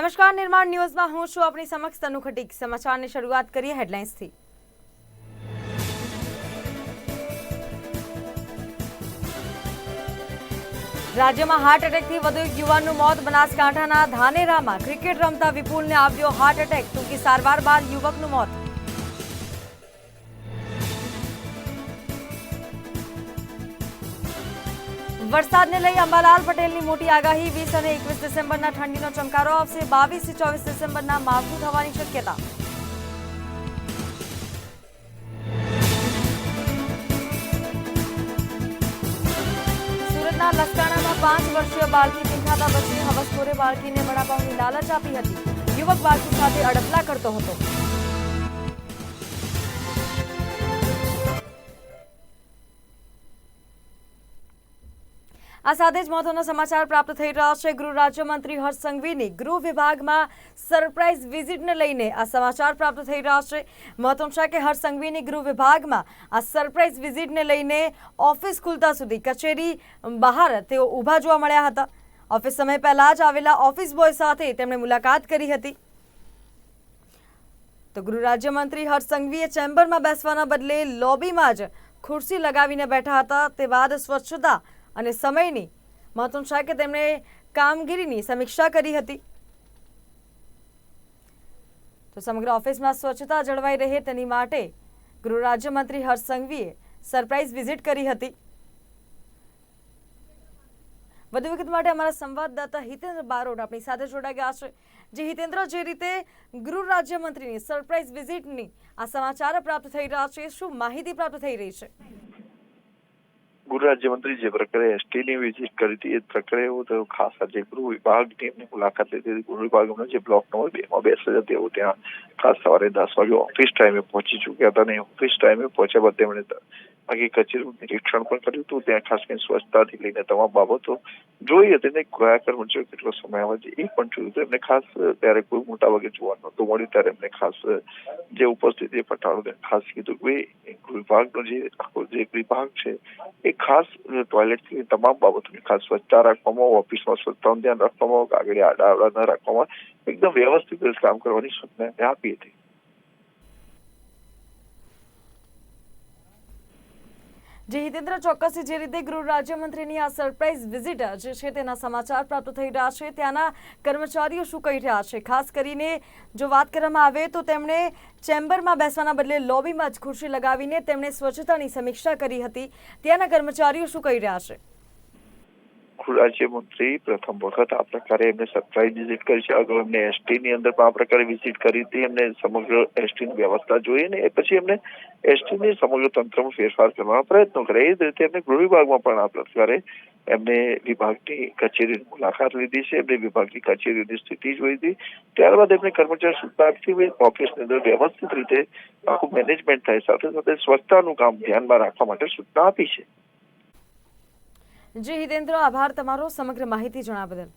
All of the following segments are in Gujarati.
નમસ્કાર, નિર્માણ ન્યૂઝમાં હું છું આપણી સમક્ષ તનુ ખટીક. સમાચારની શરૂઆત કરીએ હેડલાઇન્સથી. રાજ્યમાં હાર્ટ એટેકથી વધુ એક યુવાનનું મોત બનાસકાંઠાના ધાનેરામાં. ક્રિકેટ રમતા વિપુલને આવ્યો હાર્ટ એટેક. ટૂંકી સારવાર બાદ યુવકનું મોત. વરસાદને લઈ અંબાલાલ પટેલની મોટી આગાહી, વીસ અને એકવીસ ડિસેમ્બરના ઠંડીનો ચમકારો આવશે બાવીસ ચોવીસ ડિસેમ્બરના માવઠું થવાની શક્યતા. સુરતના લસકાણામાં પાંચ વર્ષીય બાળકી ચીંથાતા બચી હવસખોરે બાળકીને વડાપાઉની લાલચ આપી હતી. યુવક બાળકી સાથે અડપલા કરતો હતો. આ સાથે જ મહત્વના સમાચાર પ્રાપ્ત થઈ રહ્યા છે. ગૃહ રાજ્યમંત્રી હર્ષ સંઘવીની ગૃહ વિભાગમાં સરપ્રાઇઝ વિઝિટને લઈને આ સમાચાર પ્રાપ્ત થઈ રહ્યા છે. મહત્વનું છે કે હર્ષ સંઘવીની ગૃહ વિભાગમાં આ સરપ્રાઇઝ વિઝિટને લઈને ઓફિસ ખુલતા સુધી કચેરી બહાર તેઓ ઊભા જોવા મળ્યા હતા. ઓફિસ સમય પહેલાં જ આવેલા ઓફિસ બોય સાથે તેમણે મુલાકાત કરી હતી. તો ગૃહ રાજ્યમંત્રી હર્ષ સંઘવીએ ચેમ્બરમાં બેસવાના બદલે લોબીમાં જ ખુરશી લગાવીને બેઠા હતા. તે બાદ સ્વચ્છતા અને સમયની મહત્વનું છે કે તેમણે કામગીરીની સમીક્ષા કરી હતી. તો સમગ્ર ઓફિસમાં સ્વચ્છતા જળવાઈ રહે તેની માટે ગૃહ રાજ્યમંત્રી હર્ષ સંઘવીએ સરપ્રાઇઝ વિઝિટ કરી હતી. વધુ વિગત માટે અમારા સંવાદદાતા હિતેન્દ્ર બારોટ આપણી સાથે જોડાઈ ગયા છે. જે હિતેન્દ્ર, જે રીતે ગૃહ રાજ્યમંત્રીની સરપ્રાઇઝ વિઝિટની આ સમાચાર પ્રાપ્ત થઈ રહ્યા છે, શું માહિતી પ્રાપ્ત થઈ રહી છે? ગૃહ રાજ્યમંત્રી જે પ્રકારે એસટીની વિઝિટ કરી હતી, એ જ પ્રકારે એવું ખાસ આજે ગૃહ વિભાગની એમની મુલાકાત લીધી હતી. ગૃહ વિભાગનો જે બ્લોક નંબર બે માં બેસે છે, તેઓ ત્યાં ખાસ સવારે દસ વાગે ઓફિસ ટાઈમે પહોંચી ચુક્યા હતા અને ઓફિસ ટાઈમે પહોંચ્યા બાદ તેમણે બાકી નિરીક્ષણ પણ કર્યું હતું. ત્યાં ખાસ કરીને સ્વચ્છતાથી લઈને તમામ બાબતો જોઈ હતી ને કયા કર્મચારીઓ કેટલો સમય આવે છે એ પણ જોયું હતું. એમને ખાસ, ત્યારે કોઈ મોટા ભાગે જોવા નહોતું મળ્યું. ત્યારે એમને ખાસ, જે ઉપસ્થિતિ પટાળો ખાસ કીધું કે વિભાગનો જે આખો જે વિભાગ છે, એ ખાસ ટોયલેટથી તમામ બાબતોની ખાસ સ્વચ્છતા રાખવામાં, ઓફિસમાં સ્વચ્છતાનું ધ્યાન રાખવામાં આગળ આડા આવડા ન રાખવામાં, એકદમ વ્યવસ્થિત કામ કરવાની સૂચના આપી હતી. જે હિતેન્દ્ર ચોક્કસથી જે રીતે ગૃહ રાજ્યમંત્રીની આ સરપ્રાઇઝ વિઝિટ જે છે તેના સમાચાર પ્રાપ્ત થઈ રહ્યા છે, ત્યાંના કર્મચારીઓ શું કહી રહ્યા છે? ખાસ કરીને જો વાત કરવામાં આવે તો તેમણે ચેમ્બરમાં બેસવાના બદલે લોબીમાં જ ખુરશી લગાવીને તેમણે સ્વચ્છતાની સમીક્ષા કરી હતી. ત્યાંના કર્મચારીઓ શું કહી રહ્યા છે? ગૃહ રાજ્યમંત્રી પ્રથમ વખત આ પ્રકારે એમને સરપ્રાઇઝ વિઝિટ કરી છે. અગાઉ એમને એસટી ની અંદર પણ આ પ્રકારે વિઝિટ કરી હતી. એમને સમગ્ર એસટી ની વ્યવસ્થા જોઈ ને એ પછી એમને એસટી ની સમગ્ર તંત્રમાં ફેરફાર કરવાનો પ્રયત્નો કરે. એ જ રીતે એમને ગૃહ વિભાગમાં પણ આ પ્રકારે એમને વિભાગની કચેરીની મુલાકાત લીધી છે. એમને વિભાગની કચેરીની સ્થિતિ જોઈ હતી. ત્યારબાદ એમને કર્મચારી સુધારથી ઓફિસની અંદર વ્યવસ્થિત રીતે આખું મેનેજમેન્ટ થાય. સાથે સાથે સ્વચ્છતાનું કામ ધ્યાનમાં રાખવા માટે સૂચના આપી છે. જી હિતેન્દ્ર, આભાર તમારો સમગ્ર માહિતી જણાવ બદલ.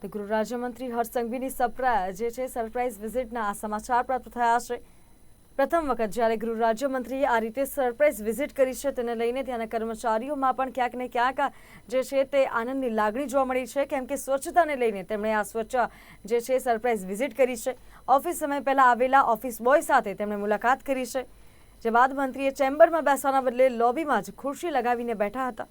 તો ગૃહ રાજ્યમંત્રી હર્ષ સંઘવીની સરપ્રાઇઝ જે છે સરપ્રાઇઝ વિઝિટના આ સમાચાર પ્રાપ્ત થયા છે. પ્રથમ વખત જ્યારે ગૃહ રાજ્યમંત્રીએ આ રીતે સરપ્રાઇઝ વિઝિટ કરી છે, તેને લઈને ત્યાંના કર્મચારીઓમાં પણ ક્યાંક ને ક્યાંક જે છે તે આનંદની લાગણી જોવા મળી છે. કેમ કે સ્વચ્છતાને લઈને તેમણે આ સ્વચ્છ જે છે સરપ્રાઇઝ વિઝિટ કરી છે. ઓફિસ સમય પહેલાં આવેલા ઓફિસ બોય સાથે તેમણે મુલાકાત કરી છે. જે બાદ મંત્રીએ ચેમ્બરમાં બેસવાના બદલે લોબીમાં જ ખુરશી લગાવીને બેઠા હતા.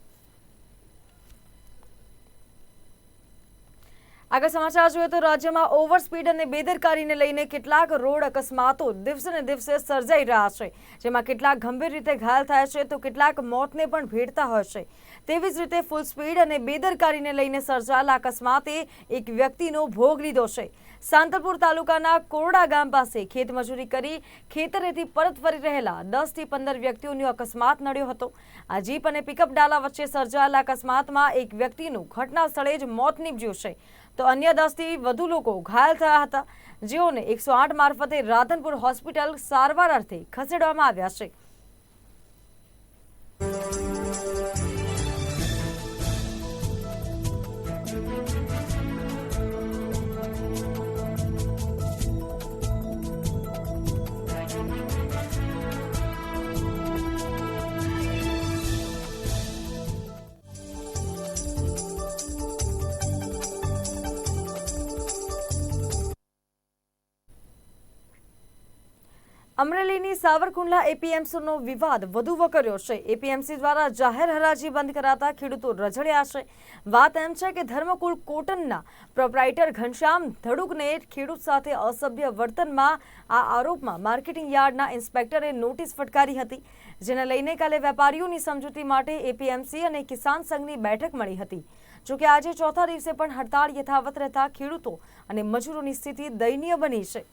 આગળ સમાચાર જોઈએ તો રાજ્યમાં ઓવર સ્પીડ અને બેદરકારીને લઈને કેટલાક રોડ અકસ્માતો દિવસે દિવસે સર્જાઈ રહ્યા છે. જેમાં કેટલાક ગંભીર રીતે ઘાયલ થયા છે તો કેટલાક મોતને પણ ભેટતા હોય છે. તેવી જ રીતે ફૂલ સ્પીડ અને બેદરકારીને લઈને સર્જાયેલા અકસ્માતે એક વ્યક્તિનો ભોગ લીધો છે. સાંતલપુર તાલુકાના કોરડા ગામ પાસે ખેતમજૂરી કરી ખેતરેથી પરત ફરી રહેલા દસથી પંદર વ્યક્તિઓનો અકસ્માત નડ્યો હતો. આ જીપ અને પિકઅપ ડાલા વચ્ચે સર્જાયેલા અકસ્માતમાં એક વ્યક્તિનું ઘટના સ્થળે જ મોત નીપજ્યું છે. તો અન્ય દસથી વધુ લોકો ઘાયલ થયા હતા. જેઓને એકસો આઠ મારફતે રાધનપુર હોસ્પિટલ સારવાર અર્થે ખસેડવામાં આવ્યા છે. અમરેલીની સાવરકુંડલા એપીએમસીનો વિવાદ વધુ વકર્યો છે. એપીએમસી દ્વારા જાહેર હરાજી બંધ કરાતા ખેડૂતો રઝળ્યા છે. વાત એમ છે કે ધર્મકુળ કોટનના પ્રોપરાઇટર ઘનશ્યામ ધડુકને ખેડૂત સાથે અસભ્ય વર્તનમાં આ આરોપમાં માર્કેટિંગ યાર્ડના ઇન્સ્પેક્ટરે નોટિસ ફટકારી હતી, જેને લઈને કાલે વેપારીઓની સમજૂતી માટે એપીએમસી અને કિસાન સંઘની બેઠક મળી હતી. જોકે આજે ચોથા દિવસે પણ હડતાળ યથાવત રહેતા ખેડૂતો અને મજૂરોની સ્થિતિ દયનીય બની છે.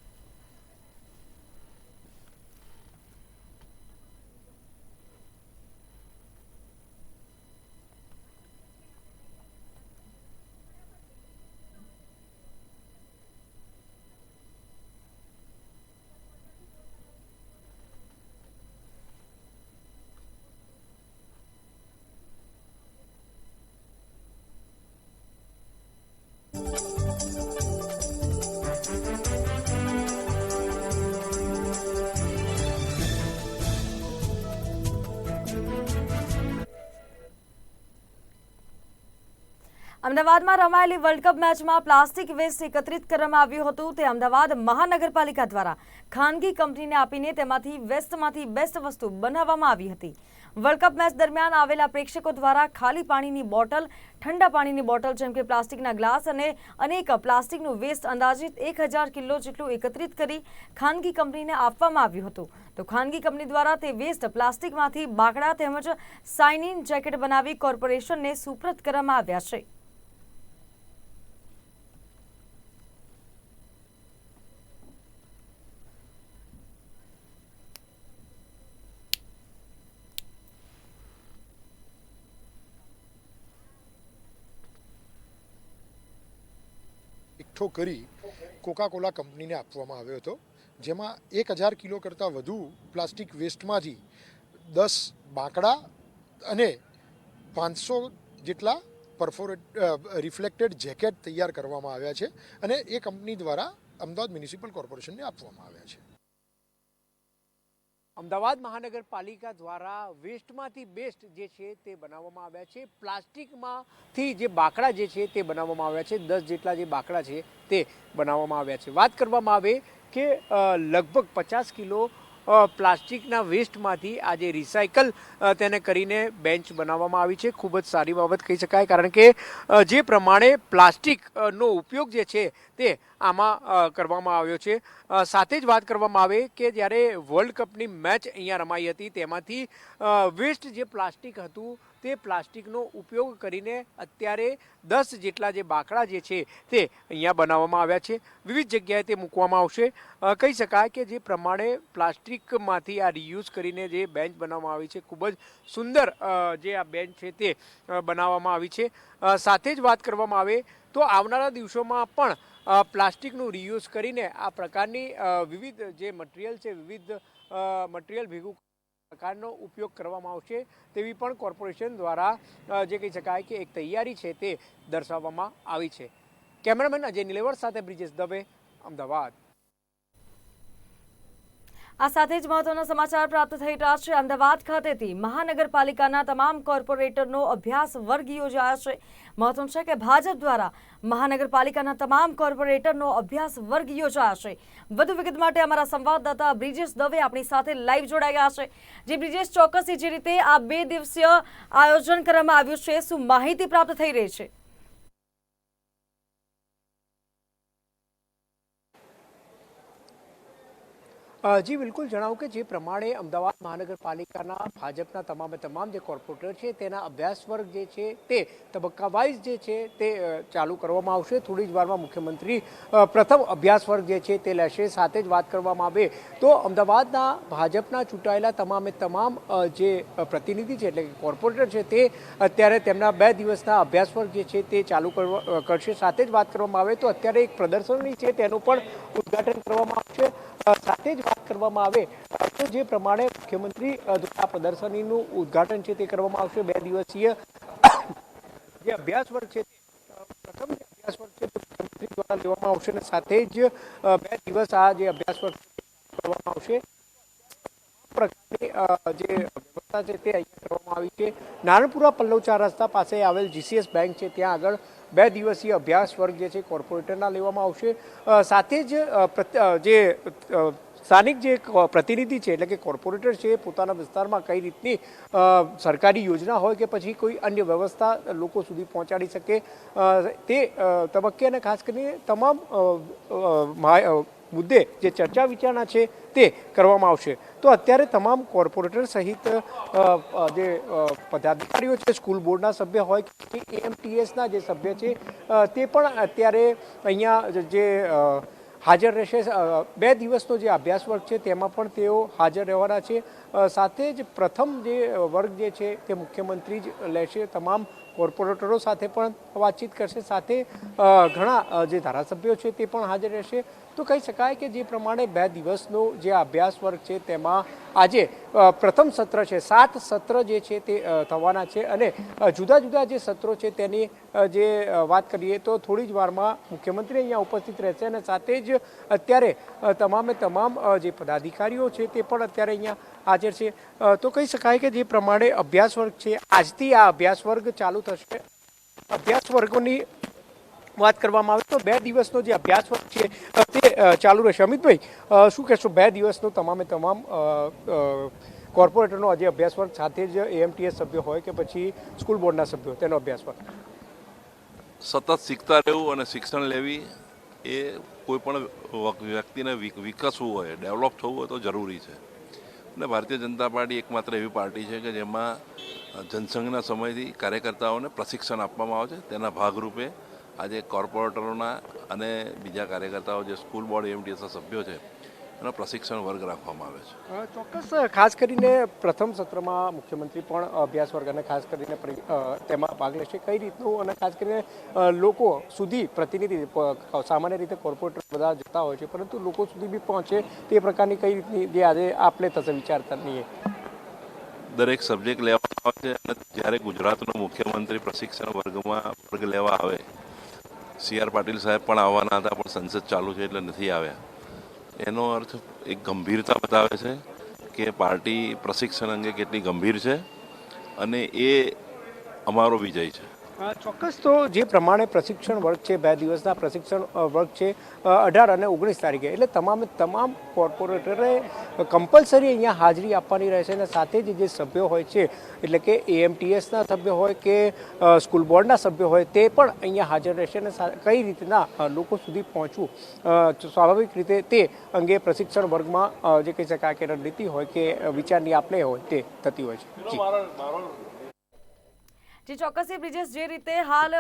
અમદાવાદમાં રમાયેલી વર્લ્ડ કપ મેચમાં પ્લાસ્ટિક વેસ્ટ એકત્રિત કરવામાં આવ્યું હતું. તે અમદાવાદ મહાનગરપાલિકા દ્વારા ખાનગી કંપનીને આપીને તેમાંથી વેસ્ટમાંથી બેસ્ટ વસ્તુ બનાવવામાં આવી હતી. વર્લ્ડ કપ મેચ દરમિયાન આવેલા પ્રેક્ષકો દ્વારા ખાલી પાણીની બોટલ, ઠંડા પાણીની બોટલ જેમ કે પ્લાસ્ટિકના ગ્લાસ અને અનેક પ્લાસ્ટિકનું વેસ્ટ અંદાજિત એક કિલો જેટલું એકત્રિત કરી ખાનગી કંપનીને આપવામાં આવ્યું હતું. તો ખાનગી કંપની દ્વારા તે વેસ્ટ પ્લાસ્ટિકમાંથી બાકડા તેમજ સાઇનિન જેકેટ બનાવી કોર્પોરેશનને સુપ્રત કરવામાં આવ્યા છે. એકઠો કરી કોકાકોલા કંપનીને આપવામાં આવ્યો હતો, જેમાં એક હજાર કિલો કરતાં વધુ પ્લાસ્ટિક વેસ્ટમાંથી દસ બાંકડા અને પાંચસો જેટલા પરફોરેટ રિફ્લેક્ટેડ જેકેટ તૈયાર કરવામાં આવ્યા છે અને એ કંપની દ્વારા અમદાવાદ મ્યુનિસિપલ કોર્પોરેશનને આપવામાં આવ્યા છે. અમદાવાદ મહાનગરપાલિકા દ્વારા વેસ્ટમાંથી બેસ્ટ જે છે તે બનાવવામાં આવ્યા છે. પ્લાસ્ટિકમાંથી જે બાકડા જે છે તે બનાવવામાં આવ્યા છે. દસ જેટલા જે બાકડા છે તે બનાવવામાં આવ્યા છે. વાત કરવામાં આવે કે લગભગ પચાસ કિલો પ્લાસ્ટિકના વેસ્ટમાંથી આજે રિસાયકલ તેને કરીને બેન્ચ બનાવવામાં આવી છે. ખૂબ જ સારી બાબત કહી શકાય. કારણ કે જે પ્રમાણે પ્લાસ્ટિકનો ઉપયોગ જે છે તે આમાં કરવામાં આવ્યો છે. સાથે જ વાત કરવામાં આવે કે જ્યારે વર્લ્ડ કપની મેચ અહીંયા રમાઈ હતી, તેમાંથી વેસ્ટ જે પ્લાસ્ટિક હતું, તે પ્લાસ્ટિકનો ઉપયોગ કરીને અત્યારે દસ જેટલા જે બાકડા જે છે, તે અહીંયા બનાવવામાં આવ્યા છે. વિવિધ જગ્યાએ તે મૂકવામાં આવશે. કહી શકાય કે જે પ્રમાણે પ્લાસ્ટિકમાંથી આ રિયુઝ કરીને જે બેન્ચ બનાવવામાં આવી છે, ખૂબ જ સુંદર જે આ બેન્ચ છે તે બનાવવામાં આવી છે. સાથે જ વાત કરવામાં આવે તો આવનારા દિવસોમાં પણ પ્લાસ્ટિકનું રિયુઝ કરીને આ પ્રકારની વિવિધ જે મટીરિયલ છે, વિવિધ મટીરિયલ ભેગું પ્રકારનો ઉપયોગ કરવામાં આવશે તેવી પણ કોર્પોરેશન દ્વારા જે કહી શકાય કે એક તૈયારી છે તે દર્શાવવામાં આવી છે. કેમેરામેન અજય નિલેવર સાથે બ્રિજેશ દવે, અમદાવાદ. આ સાથે જ મહત્વના સમાચાર પ્રાપ્ત થઈ રહ્યા છે. અમદાવાદ ખાતેથી મહાનગરપાલિકાના તમામ કોર્પોરેટરનો અભ્યાસ વર્ગ યોજાયો છે. મહત્વનું છે કે ભાજપ દ્વારા મહાનગરપાલિકાના તમામ કોર્પોરેટરનો અભ્યાસ વર્ગ યોજાયો છે. વધુ વિગત માટે અમારા સંવાદદાતા બ્રિજેશ દવે આપણી સાથે લાઈવ જોડાયા છે. જે બ્રિજેશ ચોક્કસી જે રીતે આ બે દિવસીય આયોજન કરવામાં આવ્યું છે, શું માહિતી પ્રાપ્ત થઈ રહી છે? જી, બિલકુલ જણાવું કે જે પ્રમાણે અમદાવાદ મહાનગરપાલિકાના ભાજપના તમામે તમામ જે કોર્પોરેટર છે, તેના અભ્યાસ વર્ગ જે છે, તે તબક્કા વાઇઝ જે છે, તે ચાલુ કરવામાં આવશે. થોડી જ વારમાં મુખ્યમંત્રી પ્રથમ અભ્યાસ વર્ગ જે છે, તે લેશે. સાથે જ વાત કરવામાં આવે તો અમદાવાદના ભાજપના ચૂંટાયેલા તમામે તમામ જે પ્રતિનિધિ છે, એટલે કે કોર્પોરેટર છે, તે અત્યારે તેમના બે દિવસના અભ્યાસ વર્ગ જે છે, તે ચાલુ કરવા કરશે. સાથે જ વાત કરવામાં આવે તો અત્યારે એક પ્રદર્શનની છે, તેનું પણ ઉદ્ઘાટન કરવામાં આવશે. સાથે જ વાત કરવામાં આવે, તો જે પ્રમાણે મુખ્યમંત્રી દ્વારા પ્રદર્શનીનું ઉદ્ઘાટન છે તે કરવામાં આવશે બે દિવસીય જે અભ્યાસ વર્ગ છે પ્રથમ અભ્યાસ વર્ગ છે મુખ્યમંત્રી દ્વારા લેવામાં આવશે અને સાથે જ બે દિવસ આ જે અભ્યાસ વર્ગ કરવામાં આવશે. પ્રકારની જે વ્યવસ્થા છે તે અહીંયા કરવામાં આવી છે. નારણપુરા પલ્લવચા રસ્તા પાસે આવેલ જીસીએસ બેંક છે. ત્યાં આગળ બે દિવસીય અભ્યાસ વર્ગ જે છે કોર્પોરેટરના લેવામાં આવશે. સાથે જ જે સ્થાનિક જે પ્રતિનિધિ છે, એટલે કે કોર્પોરેટર છે પોતાના વિસ્તારમાં કઈ રીતની સરકારી યોજના હોય કે પછી કોઈ અન્ય વ્યવસ્થા લોકો સુધી પહોંચાડી શકે તે તબક્કે અને ખાસ કરીને તમામ મુદ્દે જે ચર્ચા વિચારણા છે તે કરવામાં આવશે. તો અત્યારે તમામ કોર્પોરેટર સહિત જે પદાધિકારીઓ છે, સ્કૂલ બોર્ડના સભ્ય હોય કે એએમટીએસના જે સભ્ય છે તે પણ અત્યારે અહીંયા જે હાજર રહેશે. બે દિવસનો જે અભ્યાસ વર્ગ છે તેમાં પણ તેઓ હાજર રહેવાના છે. સાથે જ પ્રથમ જે વર્ગ જે છે તે મુખ્યમંત્રી જ લેશે. તમામ કોર્પોરેટરો સાથે પણ વાતચીત કરશે. સાથે ઘણા જે ધારાસભ્યો છે તે પણ હાજર રહેશે. તો કહી શકાય કે જે પ્રમાણે બે દિવસનો જે અભ્યાસ વર્ગ છે તેમાં આજે પ્રથમ સત્ર છે. સાત સત્ર જે છે તે થવાના છે અને જુદા જુદા જે સત્રો છે તેની જે વાત કરીએ તો થોડી જ વારમાં મુખ્યમંત્રી અહીંયા ઉપસ્થિત રહેશે અને સાથે જ અત્યારે તમામે તમામ જે પદાધિકારીઓ છે તે પણ અત્યારે અહીંયા હાજર છે. તો કહી શકાય કે જે પ્રમાણે અભ્યાસ વર્ગ છે, આજથી આ અભ્યાસ વર્ગ ચાલુ થશે. અભ્યાસ વર્ગોની વાત કરવામાં આવે તો બે દિવસનો જે અભ્યાસ વર્ગ છે તે ચાલુ રહેશે. અમિતભાઈ શું કહેશો? બે દિવસનો તમામે તમામ કોર્પોરેટરનો આજે અભ્યાસ વર્ગ, સાથે જ એએમટીએસ સભ્ય હોય કે પછી સ્કૂલ બોર્ડના સભ્યો તેનો અભ્યાસ વર્ગ? સતત શીખતા રહેવું અને શિક્ષણ લેવી એ કોઈ પણ વ્યક્તિને વિક- વિકસવું હોય, ડેવલપ થવું હોય તો જરૂરી છે. અને ભારતીય જનતા પાર્ટી એકમાત્ર એવી પાર્ટી છે કે જેમાં જનસંઘના સમયથી કાર્યકર્તાઓને પ્રશિક્ષણ આપવામાં આવે છે. તેના ભાગરૂપે આજે કોર્પોરેટરોના અને બીજા કાર્યકર્તાઓ, જે સ્કૂલ બોર્ડ એમટીએસના સભ્યો છે એનો પ્રશિક્ષણ વર્ગ રાખવામાં આવે છે. ચોક્કસ ખાસ કરીને પ્રથમ સત્રમાં મુખ્યમંત્રી પણ અભ્યાસ વર્ગ અને ખાસ કરીને તેમાં ભાગ લેશે. કઈ રીતનું? અને ખાસ કરીને લોકો સુધી પ્રતિનિધિ સામાન્ય રીતે કોર્પોરેટર બધા જતા હોય છે પરંતુ લોકો સુધી બી પહોંચે તે પ્રકારની કઈ રીતની જે આજે આપલે થશે વિચારતા નહીં દરેક સબ્જેક્ટ લેવામાં આવે છે અને જ્યારે ગુજરાતનો મુખ્યમંત્રી પ્રશિક્ષણ વર્ગમાં વર્ગ લેવા આવે સી આર પાટીલ સાહેબ પણ આવવાના હતા પણ સંસદ ચાલુ છે એટલે નથી આવ્યા. એનો અર્થ એક ગંભીરતા બતાવે છે કે પાર્ટી પ્રશિક્ષણ અંગે કેટલી ગંભીર છે અને એ અમારો વિજય છે. ચોક્કસ તો જે પ્રમાણે પ્રશિક્ષણ વર્ગ છે બે દિવસના પ્રશિક્ષણ વર્ગ છે અઢાર અને ઓગણીસ તારીખે એટલે તમામે તમામ કોર્પોરેટરે કમ્પલસરી અહીંયા હાજરી આપવાની રહેશે અને સાથે જ જે સભ્યો હોય છે એટલે કે એએમટીએસના સભ્ય હોય કે સ્કૂલ બોર્ડના સભ્યો હોય તે પણ અહીંયા હાજર રહેશે અને કઈ રીતના લોકો સુધી પહોંચવું સ્વાભાવિક રીતે તે અંગે પ્રશિક્ષણ વર્ગમાં જે કહી શકાય કે રણનીતિ હોય કે વિચારની આપલે હોય તે થતી હોય છે. જી ચોક્કસથી બ્રિજેશ, જે રીતે હાલ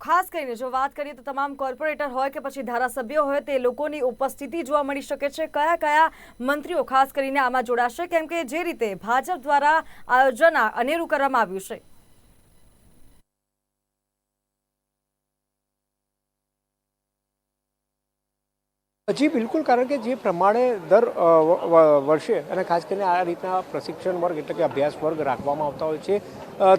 ખાસ કરીને જો વાત કરીએ તો તમામ કોર્પોરેટર હોય કે પછી ધારાસભ્યો હોય, તે લોકોની ઉપસ્થિતિ જોવા મળી શકે છે. કયા કયા મંત્રીઓ ખાસ કરીને આમાં જોડાશે? કેમ કે જે રીતે ભાજપ દ્વારા આયોજન અનેરું કરવામાં આવ્યું છે. જી, બિલકુલ, કારણ કે જે પ્રમાણે દર વર્ષે અને ખાસ કરીને આ રીતના પ્રશિક્ષણ વર્ગ એટલે કે અભ્યાસ વર્ગ રાખવામાં આવતા હોય છે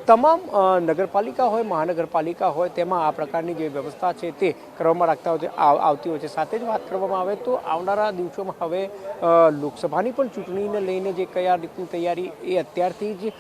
તમામ નગરપાલિકા હોય, મહાનગરપાલિકા હોય, તેમાં આ પ્રકારની જે વ્યવસ્થા છે તે કરવામાં રાખતા હોય આવતી હોય છે. સાથે જ વાત કરવામાં આવે તો આવનારા દિવસોમાં હવે લોકસભાની પણ ચૂંટણીને લઈને જે કયા રીતની તૈયારી એ અત્યારથી જ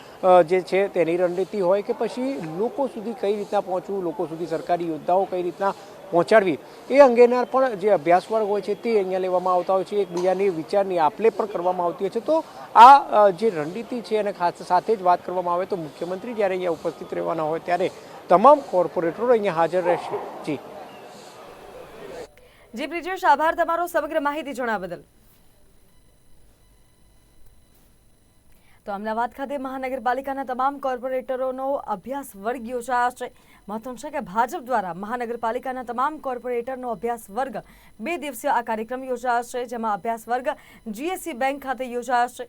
જે છે તેની રણનીતિ હોય કે પછી લોકો સુધી કઈ રીતના પહોંચવું, લોકો સુધી સરકારી યોદ્ધાઓ કઈ રીતના પહોંચાડવી. એ અંગેના પણ જે અભ્યાસ વર્ગ હોય છે તે અહીંયા લેવામાં આવતા હોય છે. એકબીજાની વિચારની આપલે પણ કરવામાં આવતી હોય છે. તો આ જે રણનીતિ છે અને ખાસ સાથે જ વાત કરવામાં આવે તો મુખ્યમંત્રી જ્યારે અહીંયા ઉપસ્થિત રહેવાના હોય ત્યારે તમામ કોર્પોરેટરો અહીંયા હાજર રહેશે. જી. જી, બ્રિજેશ, આભાર તમારો સમગ્ર માહિતી જણાવવા બદલ. તો અમદાવાદ ખાતે મહાનગરપાલિકાના તમામ કોર્પોરેટરોનો અભ્યાસ વર્ગ યોજાશે મહત્વનું છે કે ભાજપ દ્વારા મહાનગરપાલિકાના તમામ કોર્પોરેટરનો અભ્યાસ વર્ગ બે દિવસીય આ કાર્યક્રમ યોજાશે, જેમાં અભ્યાસ વર્ગ જીએસસી બેંક ખાતે યોજાશે.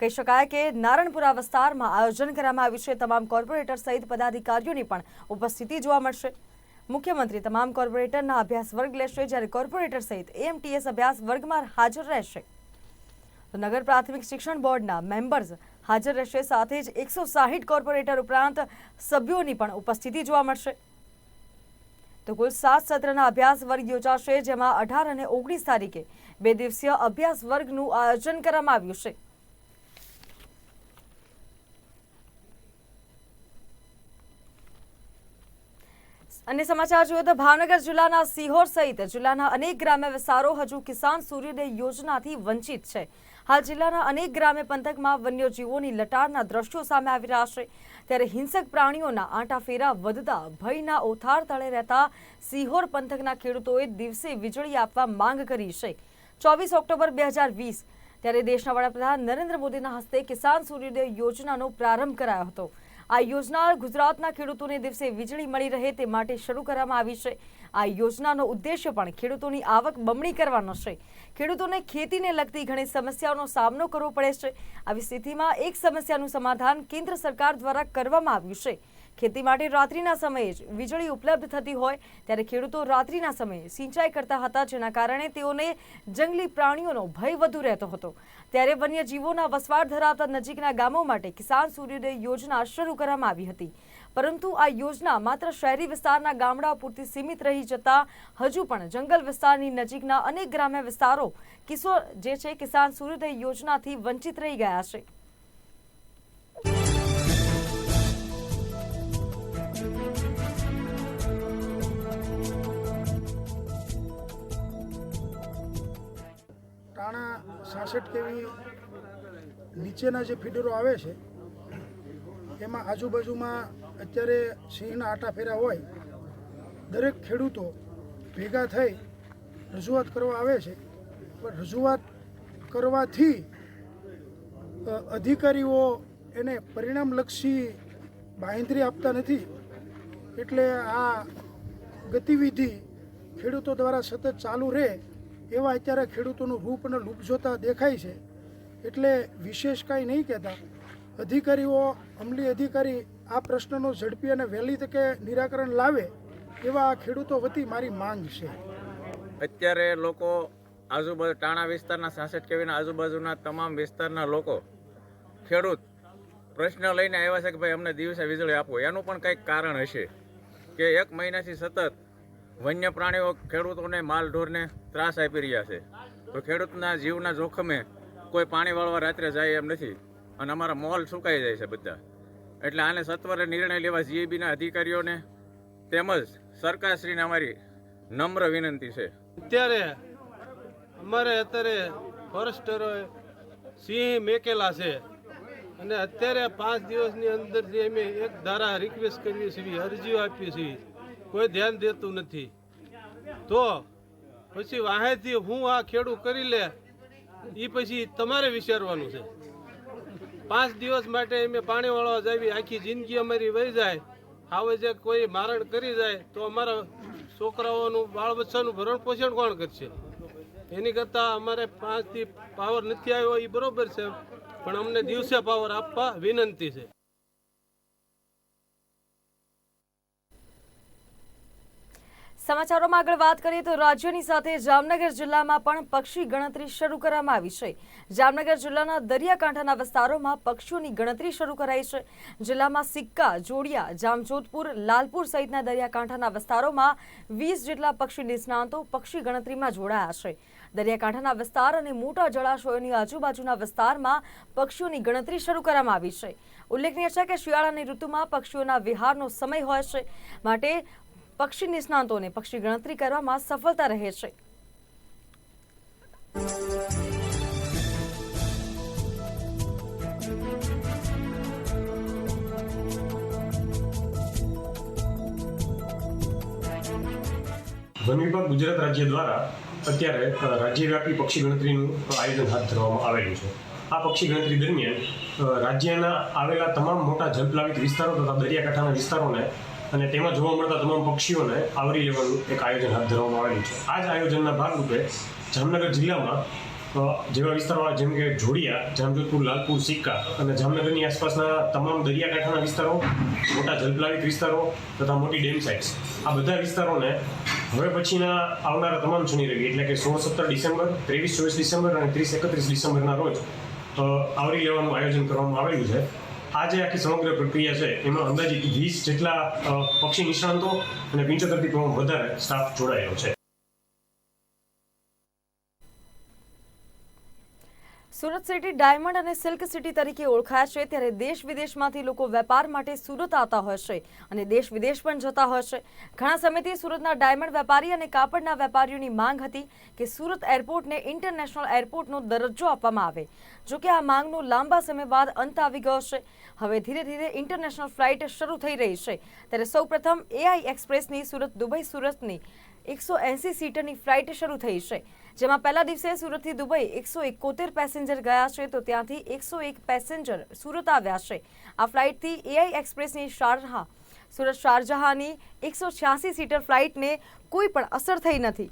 કહી શકાય કે નારણપુરા વિસ્તારમાં આયોજન કરવામાં આવ્યું છે. તમામ કોર્પોરેટર સહિત પદાધિકારીઓની પણ ઉપસ્થિતિ જોવા મળશે. મુખ્યમંત્રી તમામ કોર્પોરેટરના અભ્યાસ વર્ગ લેશે, જ્યારે કોર્પોરેટર સહિત એએમટીએસ અભ્યાસ વર્ગમાં હાજર રહેશે. નગર પ્રાથમિક શિક્ષણ બોર્ડના મેમ્બર્સ હાજર રહેશે. સાથે જ એકસો સાહીઠ કોર્પોરેટર ઉપરાંત સભ્યોની પણ ઉપસ્થિતિ જોવા મળશે. તો કુલ સાત સત્રના અભ્યાસ વર્ગ યોજાશે, જેમાં અઢાર અને ઓગણીસ તારીખે બે દિવસીય અભ્યાસ વર્ગનું આયોજન કરવામાં આવ્યું છે. અને સમાચાર જોઈએ તો ભાવનગર જિલ્લાના સિહોર સહિત જિલ્લાના અનેક ગ્રામ્ય વિસ્તારો હજુ કિસાન સૂર્યોદય યોજનાથી વંચિત છે. હાલ જિલ્લાના અનેક ગ્રામ્ય પંથકમાં વન્યજીવોની લટારના દ્રશ્યો સામે આવી રહ્યા છે. ત્યારે હિંસક પ્રાણીઓના આંટાફેરા વધતા ભયના ઓથાર તળે રહેતા સિહોર પંથકના ખેડૂતોએ દિવસે વીજળી આપવા માંગ કરી છે. ચોવીસ ઓક્ટોબર બે હજાર વીસ, ત્યારે દેશના વડાપ્રધાન નરેન્દ્ર મોદીના હસ્તે કિસાન સૂર્યોદય યોજનાનો પ્રારંભ કરાયો હતો. આ યોજના ગુજરાતના ખેડૂતોને દિવસે વીજળી મળી રહે તે માટે શરૂ કરવામાં આવી છે. આ યોજનાનો ઉદ્દેશ્ય પણ ખેડૂતોની આવક બમણી કરવાનો છે. ખેડૂતોને ખેતીને લગતી ઘણી સમસ્યાઓનો સામનો કરવો પડે છે. આવી સ્થિતિમાં એક સમસ્યાનું સમાધાન કેન્દ્ર સરકાર દ્વારા કરવામાં આવ્યું છે. ખેતી માટે રાત્રિના સમયે જ વીજળી ઉપલબ્ધ થતી હોય ત્યારે ખેડૂતો રાત્રિના સમયે સિંચાઈ કરતા હતા, જેના કારણે તેઓને જંગલી પ્રાણીઓનો ભય વધુ રહેતો હતો. ત્યારે વન્યજીવોના વસવાટ ધરાવતા નજીકના ગામો માટે કિસાન સૂર્યોદય યોજના શરૂ કરવામાં આવી હતી. પરંતુ આ યોજના માત્ર શહેરી વિસ્તારના ગામડાઓ પૂરતી સીમિત રહી જતા હજુ પણ જંગલ વિસ્તારની નજીકના અનેક ગ્રામ્ય વિસ્તારો કિસો જે છે, કિસાન સૂર્યોદય યોજનાથી વંચિત રહી ગયા છે. ટાણા સાસઠ કેવી નીચેના જે ફીડરો આવે છે, એમાં આજુબાજુમાં અત્યારે સિંહના આટા ફેરા હોય, દરેક ખેડૂતો ભેગા થઈ રજૂઆત કરવા આવે છે. પણ રજૂઆત કરવાથી અધિકારીઓ એને પરિણામલક્ષી બાંહેધરી આપતા નથી. એટલે આ ગતિવિધિ ખેડૂતો દ્વારા સતત ચાલુ રહે એવા અત્યારે ખેડૂતોનું રૂપ અને લૂપ જોતા દેખાય છે. એટલે વિશેષ કાંઈ નહીં કહેતા. અધિકારીઓ, અમલી અધિકારી આ પ્રશ્નનો ઝડપી અને વહેલી તકે નિરાકરણ લાવે એવા આ ખેડૂતો વતી મારી માંગ છે. અત્યારે લોકો આજુબાજુ ટાણા વિસ્તારના સાસઠ કેવીના આજુબાજુના તમામ વિસ્તારના લોકો ખેડૂત પ્રશ્ન લઈને આવ્યા છે કે ભાઈ અમને દિવસે વીજળી આપો. એનું પણ કંઈક કારણ હશે કે એક મહિનાથી સતત વન્ય પ્રાણીઓ ખેડૂતોને માલ ઢોરને ત્રાસ આપી રહ્યા છે. તો ખેડૂતના જીવના જોખમે કોઈ પાણી વાળવા રાત્રે જાય એમ નથી. અને અમારા મોલ સુકાઈ જાય છે બધા. એટલે આને સત્વરે નિર્ણય લેવા જીએબીના અધિકારીઓને તેમજ સરકારશ્રીને અમારી નમ્ર વિનંતી છે. અત્યારે અમારે અત્યારે ફોરેસ્ટરોએ સિંહ મેકેલા છે. અને અત્યારે પાંચ દિવસની અંદર જે અમે એક ધારા રિક્વેસ્ટ કરીએ છીએ, અરજીઓ આપીએ છીએ. કોઈ ધ્યાન દેતું નથી. તો પછી વાહેથી હું આ ખેડૂ કરી લે એ પછી તમારે વિચારવાનું છે. પાંચ દિવસ માટે અમે પાણી વાળવા જાવી, આખી જિંદગી અમારી વહી જાય. હવે જે કોઈ મારણ કરી જાય, તો અમારા છોકરાઓનું, બાળ બચ્ચાનું ભરણ પોષણ કોણ કરશે? એની કરતાં અમારે પાંચથી પાવર નથી આવ્યો એ બરોબર છે. પણ અમને દિવસે પાવર આપવા વિનંતી છે. સમાચારોમાં આગળ વાત કરીએ તો રાજ્યની સાથે જામનગર જિલ્લામાં પણ પક્ષી ગણતરી શરૂ કરવામાં આવી છે. જામનગર જિલ્લાના દરિયાકાંઠાના વિસ્તારોમાં પક્ષીઓની ગણતરી શરૂ કરાઈ છે. જિલ્લામાં સિક્કા, જોડિયા, જામજોધપુર, લાલપુર સહિતના દરિયાકાંઠાના વિસ્તારોમાં વીસ જેટલા પક્ષી નિષ્ણાંતો પક્ષી ગણતરીમાં જોડાયા છે. દરિયાકાંઠાના વિસ્તાર અને મોટા જળાશયોની આજુબાજુના વિસ્તારમાં પક્ષીઓની ગણતરી શરૂ કરવામાં આવી છે. ઉલ્લેખનીય છે કે શિયાળાની ઋતુમાં પક્ષીઓના વિહારનો સમય હોય છે. માટે પક્ષી નિષ્ણાંતોને પક્ષી ગણતરી કરવામાં સફળતા રહે છે. વન વિભાગ ગુજરાત રાજ્ય દ્વારા અત્યારે રાજ્યવ્યાપી પક્ષી ગણતરીનું આયોજન હાથ ધરવામાં આવેલું છે. આ પક્ષી ગણતરી દરમિયાન રાજ્યના આવેલા તમામ મોટા જલપ્લાવિત વિસ્તારો તથા દરિયાકાંઠાના વિસ્તારોને અને તેમાં જોવા મળતા તમામ પક્ષીઓને આવરી લેવાનું એક આયોજન હાથ ધરવામાં આવેલું છે. આ જ આયોજનના ભાગરૂપે જામનગર જિલ્લામાં જેવા વિસ્તારો જેમ કે જોડિયા, જામજોધપુર, લાલપુર, સિક્કા અને જામનગરની આસપાસના તમામ દરિયાકાંઠાના વિસ્તારો, મોટા જલપ્લાવિત વિસ્તારો તથા મોટી ડેમ સાઇટ્સ. આ બધા વિસ્તારોને હવે પછીના આવનારા તમામ શનિ રવિ, એટલે કે સોળ, સત્તર ડિસેમ્બર, ત્રેવીસ, ચોવીસ ડિસેમ્બર અને ત્રીસ, એકત્રીસ ડિસેમ્બરના રોજ આવરી લેવાનું આયોજન કરવામાં આવેલું છે. આ જે આખી સમગ્ર પ્રક્રિયા છે, એમાં અંદાજિત વીસ જેટલા પક્ષી નિષ્ણાંતો અને પંચોતેરથી પણ વધારે સ્ટાફ જોડાયેલો છે. સુરત સિટી ડાયમંડ અને સિલ્ક સિટી તરીકે ઓળખાય છે, ત્યારે દેશ વિદેશમાંથી લોકો વેપાર માટે સુરત આવતા હોય છે અને દેશ વિદેશ પણ જતા હોય છે. ઘણા સમયથી સુરતના ડાયમંડ વેપારી અને કાપડના વેપારીઓની માંગ હતી કે સુરત એરપોર્ટને ઇન્ટરનેશનલ એરપોર્ટનો દરજ્જો આપવામાં આવે. જો કે આ માંગનો લાંબા સમય બાદ અંત આવી ગયો છે. હવે ધીરે ધીરે ઇન્ટરનેશનલ ફ્લાઇટ શરૂ થઈ રહી છે. ત્યારે સૌપ્રથમ એઆઈ એક્સપ્રેસની સુરત દુબઈ સુરતની એકસો એંસી સીટરની ફ્લાઇટ શરૂ થઈ છે. જેમાં પહેલા દિવસે સુરતથી દુબઈ એકસો એકોતેર પેસેન્જર ગયા છે, તો ત્યાંથી એકસો એક પેસેન્જર સુરત આવ્યા છે. આ ફ્લાઇટથી એઆઈ એક્સપ્રેસની શારહા સુરત શારજહાની એકસો છ્યાસી સીટર ફ્લાઇટને કોઈ પણ અસર થઈ નથી.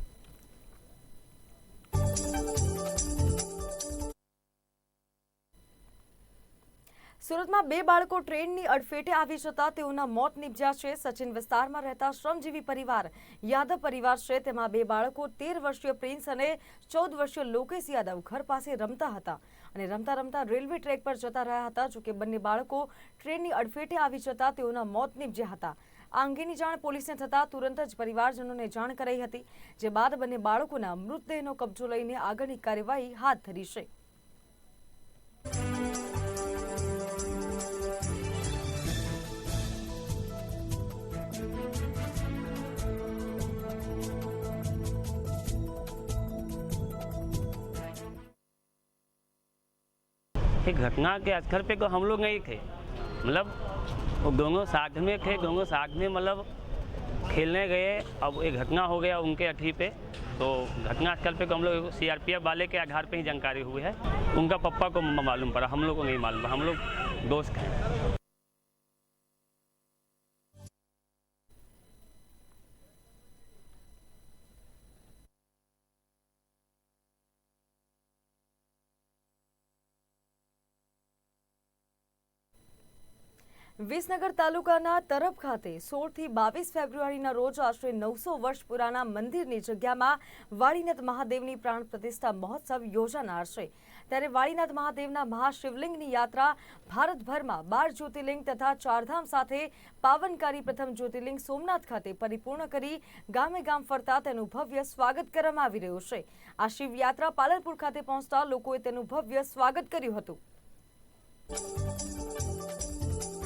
સુરતમાં બે બાળકો ટ્રેનની અડફેટે આવી જતા તેઓના મોત નીપજ્યા છે. સચિન વિસ્તારમાં રહેતા શ્રમજીવી પરિવાર, યાદવ પરિવાર છે. તેમાં બે બાળકો તેર વર્ષીય પ્રિન્સ અને ચૌદ વર્ષીય લોકેશ યાદવ ઘર પાસે રમતા હતા અને રમતા રમતા રેલવે ટ્રેક પર જતા રહ્યા હતા. જોકે બંને બાળકો ટ્રેનની અડફેટે આવી જતા તેઓના મોત નીપજ્યા હતા. આ અંગેની જાણ પોલીસને થતાં તુરંત જ પરિવારજનોને જાણ કરાઈ હતી, જે બાદ બંને બાળકોના મૃતદેહનો કબજો લઈને આગળની કાર્યવાહી હાથ ધરી છે. ये घटना के स्थल पे को हम लोग नहीं थे। मतलब वो दोनों साथ में थे, दोनों साथ में मतलब खेलने गए। अब ये घटना हो गया उनके अठी पे। तो घटना स्थल पे को हम लोग सीआरपीएफ वाले के आधार पे ही जानकारी हुई है। उनका पप्पा को मालूम पड़ा, हम लोग को नहीं मालूम पड़ा, हम लोग दोस्त हैं। વિસનગર તાલુકાના તરફ ખાતે સોળથી બાવીસ ફેબ્રુઆરીના રોજ આશરે નવસો વર્ષ પુરાના મંદિરની જગ્યામાં વાળીનાથ મહાદેવની પ્રાણ પ્રતિષ્ઠા મહોત્સવ યોજાનાર છે. ત્યારે વાળીનાથ મહાદેવના મહાશિવલિંગની યાત્રા ભારતભરમાં બાર જ્યોતિર્લિંગ તથા ચારધામ સાથે પાવનકારી પ્રથમ જ્યોતિર્લિંગ સોમનાથ ખાતે પરિપૂર્ણ કરી ગામે ગામ ફરતા તેનું ભવ્ય સ્વાગત કરવામાં આવી રહ્યું છે. આ શિવયાત્રા પાલનપુર ખાતે પહોંચતા લોકોએ તેનું ભવ્ય સ્વાગત કર્યું હતું.